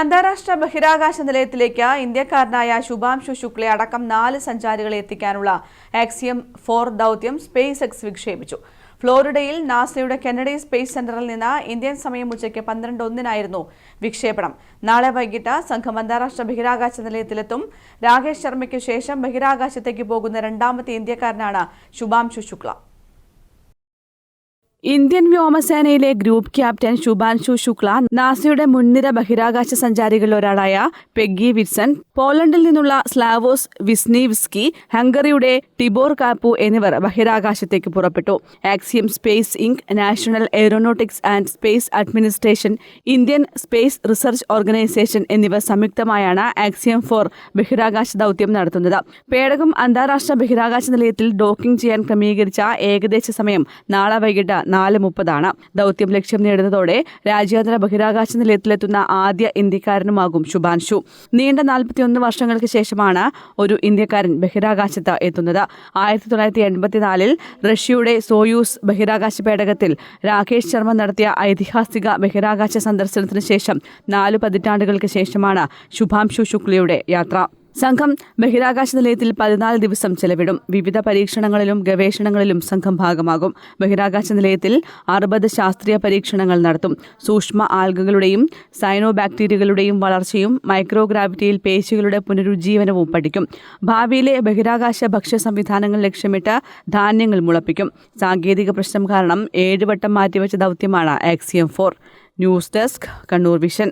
അന്താരാഷ്ട്ര ബഹിരാകാശ നിലയത്തിലേക്ക് ഇന്ത്യക്കാരനായ ശുഭാംശു ശുക്ലെ അടക്കം നാല് സഞ്ചാരികളെ എത്തിക്കാനുള്ള ആക്സിയം ഫോർ ദൗത്യം സ്പേസ് എക്സ് വിക്ഷേപിച്ചു. ഫ്ലോറിഡയിൽ നാസയുടെ കെനഡി സ്പേസ് സെന്ററിൽ നിന്ന് ഇന്ത്യൻ സമയം ഉച്ചയ്ക്ക് പന്ത്രണ്ട് ഒന്നിനായിരുന്നു വിക്ഷേപണം. നാളെ വൈകിട്ട് സംഘം അന്താരാഷ്ട്ര ബഹിരാകാശ നിലയത്തിലെത്തും. രാകേഷ് ശർമ്മയ്ക്ക് ശേഷം ബഹിരാകാശത്തേക്ക് പോകുന്ന രണ്ടാമത്തെ ഇന്ത്യക്കാരനാണ് ശുഭാംശു ശുക്ല. ഇന്ത്യൻ വ്യോമസേനയിലെ ഗ്രൂപ്പ് ക്യാപ്റ്റൻ ശുഭാൻഷു ശുക്ല നാസയുടെ മുൻനിര ബഹിരാകാശ സഞ്ചാരികളിൽ ഒരാളായ പെഗ്ഗി വിറ്റ്സൺ പോളണ്ടിൽ നിന്നുള്ള സ്ലാവോസ് വിസ്നീവ്സ്കി ഹംഗറിയുടെ ടിബോർ കാപ്പു എന്നിവർ ബഹിരാകാശത്തേക്ക് പുറപ്പെട്ടു. Axiom Space Inc National Aeronautics and Space Administration Indian Space Research Organisation എന്നിവ സംയുക്തമായാണ് ആക്സിയം ഫോർ ബഹിരാകാശ ദൗത്യം നടത്തുന്നത്. പേടകം അന്താരാഷ്ട്ര ബഹിരാകാശ നിലയത്തിൽ ഡോക്കിംഗ് ചെയ്യാൻ ക്രമീകരിച്ച ഏകദേശ സമയം നാളെ വൈകിട്ട് നാല് മുപ്പതാണ് ദൗത്യം ലക്ഷ്യം നേടുന്നതോടെ രാജ്യാന്തര ബഹിരാകാശ നിലയത്തിലെത്തുന്ന ആദ്യ ഇന്ത്യക്കാരനുമാകും ശുഭാൻഷു. നീണ്ട നാൽപ്പത്തിയൊന്ന് വർഷങ്ങൾക്ക് ശേഷമാണ് ഒരു ഇന്ത്യക്കാരൻ ബഹിരാകാശത്ത് എത്തുന്നത്. ആയിരത്തി തൊള്ളായിരത്തി എൺപത്തിനാലിൽ റഷ്യയുടെ സോയൂസ് ബഹിരാകാശ പേടകത്തിൽ രാകേഷ് ശർമ്മ നടത്തിയ ഐതിഹാസിക ബഹിരാകാശ സന്ദർശനത്തിന് ശേഷം നാലു പതിറ്റാണ്ടുകൾക്ക് ശേഷമാണ് ശുഭാംശു ശുക്ലയുടെ യാത്ര. സംഘം ബഹിരാകാശ നിലയത്തിൽ പതിനാല് ദിവസം ചെലവിടും. വിവിധ പരീക്ഷണങ്ങളിലും ഗവേഷണങ്ങളിലും സംഘം ഭാഗമാകും. ബഹിരാകാശ നിലയത്തിൽ അറുപത് ശാസ്ത്രീയ പരീക്ഷണങ്ങൾ നടത്തും. സൂക്ഷ്മ ആൽഗകളുടെയും സൈനോ ബാക്ടീരിയകളുടെയും വളർച്ചയും മൈക്രോഗ്രാവിറ്റിയിൽ പേശികളുടെ പുനരുജ്ജീവനവും പഠിക്കും. ഭാവിയിലെ ബഹിരാകാശ ഭക്ഷ്യ സംവിധാനങ്ങൾ ലക്ഷ്യമിട്ട് ധാന്യങ്ങൾ മുളപ്പിക്കും. സാങ്കേതിക പ്രശ്നം കാരണം ഏഴുവട്ടം മാറ്റിവെച്ച ദൗത്യമാണ് Axiom four news desk Kannur vision.